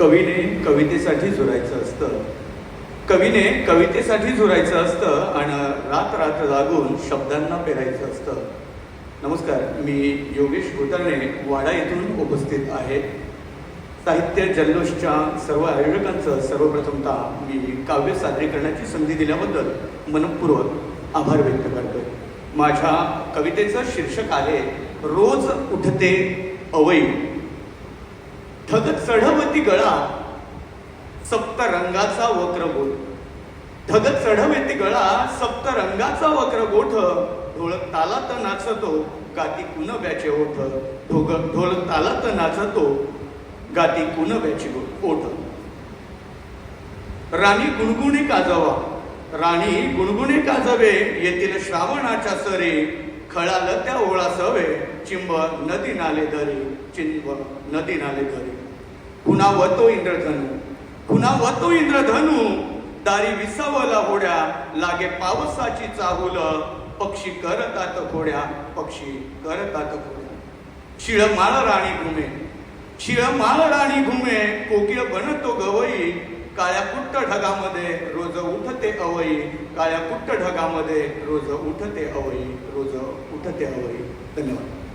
कवीने कवितेसाठी झुरायचं असतं. कवीने कवितेसाठी झुरायचं असतं आणि रात रात्र शब्दांना पेरायचं असतं. नमस्कार मी योगेश गोतरणे वाडा येथून उपस्थित आहे. साहित्य जल्लोषच्या सर्व आयोजकांचं सर्वप्रथमतः मी काव्य सादरीकरणाची संधी दिल्याबद्दल मनपूर्वक आभार व्यक्त करतोय. माझ्या कवितेचं शीर्षक आहे रोज उठते अवई. ठग चढवती गळा सप्त रंगाचा वक्र गोठ ठग चढवती गळा सप्त रंगाचा वक्र गोठ ढोळ तालात नाचतो गाती कुणब्याचे ओठ. ढोग ढोल तालात नाचतो गाती कुणब्याची गो- ओठ. राणी गुणगुणी काजवा राणी गुणगुणे काजवे येथील श्रावणाच्या सरे खळाल त्या ओळा सवे चिंब नदी नाले धरी चिंब नदी नाले दरे पुन्हा वतो इंद्रधनु पुन्हा वतो इंद्रधनु दारी विसावला होड्या लागे पावसाची चाहुल पक्षी करतात होड्या पक्षी करतात खोड्या शिळमाळ राणी घुमे शिळमाळ राणी घुमे कोकिळ बनतो गवई काळ्या कुट्ट ढगामध्ये रोज अवई काळ्या कुट्ट ढगामध्ये रोज उठते अवई रोज उठते अवई धन्यवाद.